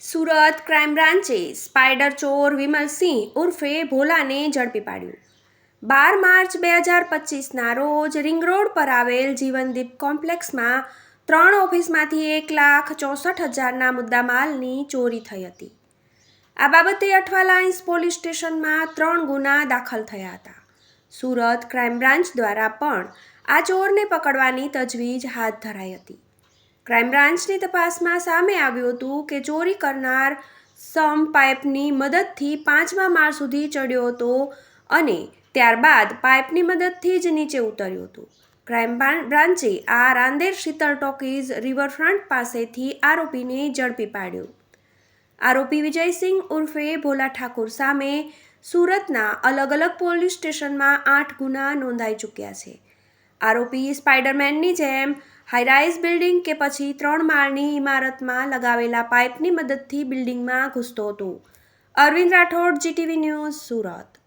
Surat crime બ્રાન્ચે spider ચોર વિમલસિંહ ઉર્ફે ભોલાને ઝડપી પાડ્યું. બાર માર્ચ બે હજાર પચીસના રોજ રિંગ રોડ પર આવેલ જીવનદીપ કોમ્પ્લેક્સમાં ત્રણ ઓફિસમાંથી એક લાખ ચોસઠ હજારના મુદ્દામાલની ચોરી થઈ હતી. આ બાબતે અઠવાલાઇન્સ પોલીસ સ્ટેશનમાં ત્રણ ગુના દાખલ થયા હતા. સુરત ક્રાઇમ બ્રાન્ચ દ્વારા પણ આ ચોરને પકડવાની તજવીજ હાથ ધરાઈ હતી. ક્રાઇમ બ્રાન્ચની તપાસમાં સામે આવ્યું હતું કે ચોરી કરનાર સમ પાઇપની મદદથી પાંચમા માળ સુધી ચડ્યો હતો અને ત્યારબાદ પાઇપની મદદથી જ નીચે ઉતર્યું હતું. ક્રાઇમ બ્રાન- બ્રાન્ચે આ રાંદેર શીતળ ટોકીઝ રિવરફ્રન્ટ પાસેથી આરોપીને ઝડપી પાડ્યો. આરોપી વિજયસિંહ ઉર્ફે ભોલા ઠાકુર સામે સુરતના અલગ અલગ પોલીસ સ્ટેશનમાં આઠ ગુના નોંધાઈ ચૂક્યા છે. આરોપી સ્પાઈડરમેનની જેમ હાઈરાઇઝ બિલ્ડિંગ કે પછી ત્રણ માળની ઇમારતમાં લગાવેલા પાઇપની મદદથી બિલ્ડિંગમાં ઘૂસતો હતો. Arvind Rathod GTV news Surat.